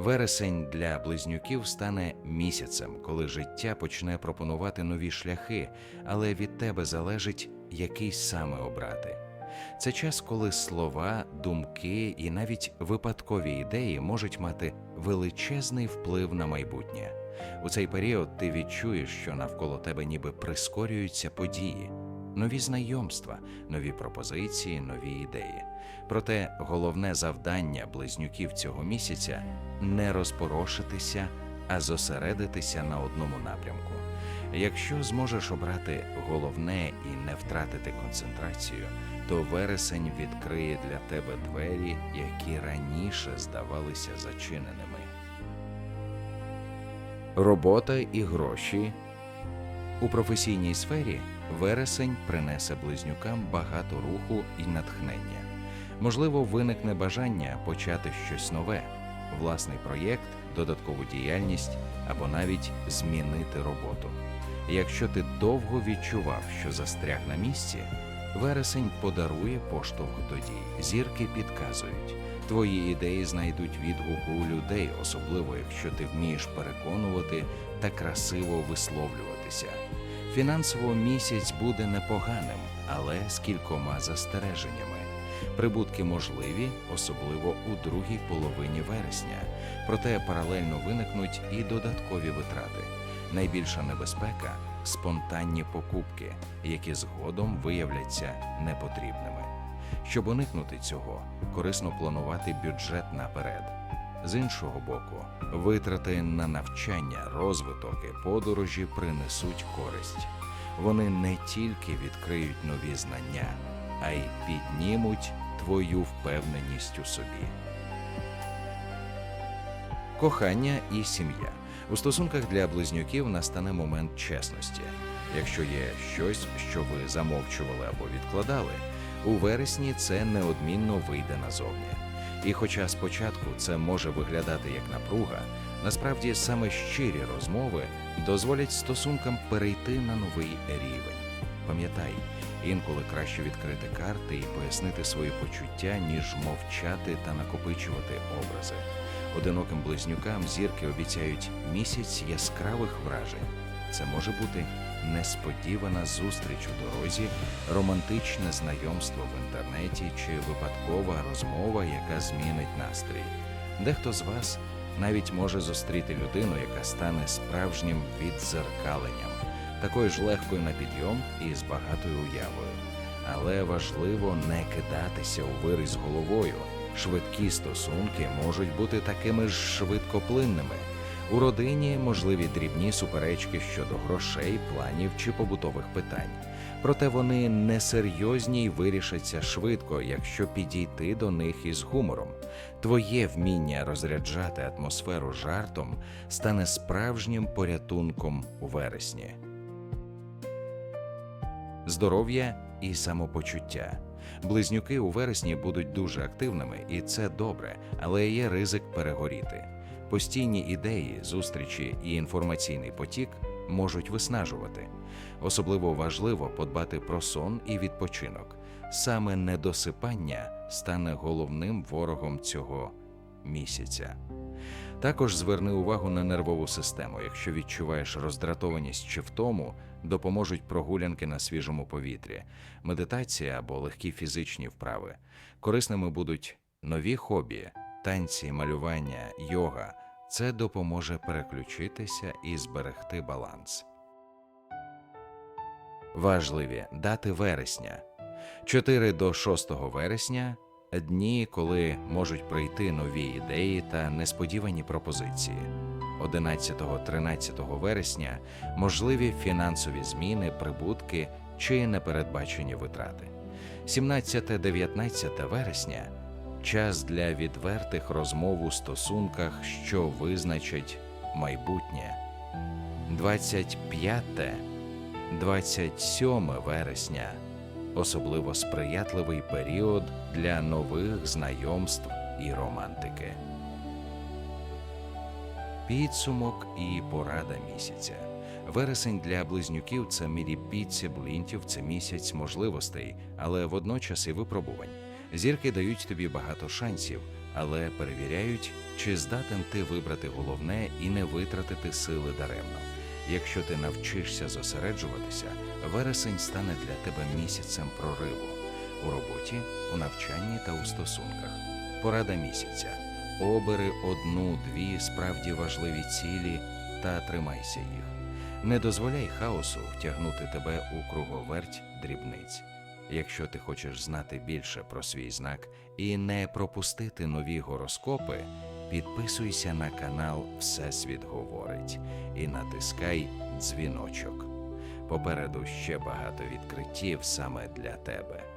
Вересень для близнюків стане місяцем, коли життя почне пропонувати нові шляхи, але від тебе залежить, який саме обрати. Це час, коли слова, думки і навіть випадкові ідеї можуть мати величезний вплив на майбутнє. У цей період ти відчуєш, що навколо тебе ніби прискорюються події, нові знайомства, нові пропозиції, нові ідеї. Проте головне завдання близнюків цього місяця не розпорошитися, а зосередитися на одному напрямку. Якщо зможеш обрати головне і не втратити концентрацію, то вересень відкриє для тебе двері, які раніше здавалися зачиненими. Робота і гроші у професійній сфері вересень принесе близнюкам багато руху і натхнення. Можливо, виникне бажання почати щось нове, власний проєкт, додаткову діяльність або навіть змінити роботу. Якщо ти довго відчував, що застряг на місці, вересень подарує поштовх до дій. Зірки підказують. Твої ідеї знайдуть відгук у людей, особливо якщо ти вмієш переконувати та красиво висловлюватися. Фінансово місяць буде непоганим, але з кількома застереженнями. Прибутки можливі, особливо у другій половині вересня, проте паралельно виникнуть і додаткові витрати. Найбільша небезпека спонтанні покупки, які згодом виявляться непотрібними. Щоб уникнути цього, корисно планувати бюджет наперед. З іншого боку, витрати на навчання, розвиток і подорожі принесуть користь. Вони не тільки відкриють нові знання, а й піднімуть твою впевненість у собі. Кохання і сім'я. У стосунках для близнюків настане момент чесності. Якщо є щось, що ви замовчували або відкладали, у вересні це неодмінно вийде назовні. І хоча спочатку це може виглядати як напруга, насправді саме щирі розмови дозволять стосункам перейти на новий рівень. Пам'ятай, інколи краще відкрити карти і пояснити свої почуття, ніж мовчати та накопичувати образи. Одиноким близнюкам зірки обіцяють місяць яскравих вражень. Це може бути несподівана зустріч у дорозі, романтичне знайомство в інтернеті чи випадкова розмова, яка змінить настрій. Дехто з вас навіть може зустріти людину, яка стане справжнім віддзеркаленням, такою ж легкою на підйом і з багатою уявою. Але важливо не кидатися у виріз головою. Швидкі стосунки можуть бути такими ж швидкоплинними. У родині можливі дрібні суперечки щодо грошей, планів чи побутових питань. Проте вони несерйозні й вирішаться швидко, якщо підійти до них із гумором. Твоє вміння розряджати атмосферу жартом стане справжнім порятунком у вересні. Здоров'я і самопочуття. Близнюки у вересні будуть дуже активними, і це добре, але є ризик перегоріти. Постійні ідеї, зустрічі і інформаційний потік можуть виснажувати. Особливо важливо подбати про сон і відпочинок. Саме недосипання стане головним ворогом цього місяця. Також зверни увагу на нервову систему. Якщо відчуваєш роздратованість чи втому, допоможуть прогулянки на свіжому повітрі, медитація або легкі фізичні вправи. Корисними будуть нові хобі, танці, малювання, йога. Це допоможе переключитися і зберегти баланс. Важливі дати вересня 4 до 6 вересня дні, коли можуть прийти нові ідеї та несподівані пропозиції. 11-13 вересня можливі фінансові зміни, прибутки чи непередбачені витрати. 17-19 вересня час для відвертих розмов у стосунках, що визначать майбутнє. 25 27 вересня особливо сприятливий період для нових знайомств і романтики. Підсумок і порада місяця. Вересень для близнюків це міріпіці блінтів, це місяць можливостей, але водночас і випробувань. Зірки дають тобі багато шансів, але перевіряють, чи здатен ти вибрати головне і не витратити сили даремно. Якщо ти навчишся зосереджуватися, вересень стане для тебе місяцем прориву у роботі, у навчанні та у стосунках. Порада місяця. Обери одну-дві справді важливі цілі та тримайся їх. Не дозволяй хаосу втягнути тебе у круговерть дрібниць. Якщо ти хочеш знати більше про свій знак і не пропустити нові гороскопи, підписуйся на канал Всесвіт говорить і натискай дзвіночок. Попереду ще багато відкриттів саме для тебе.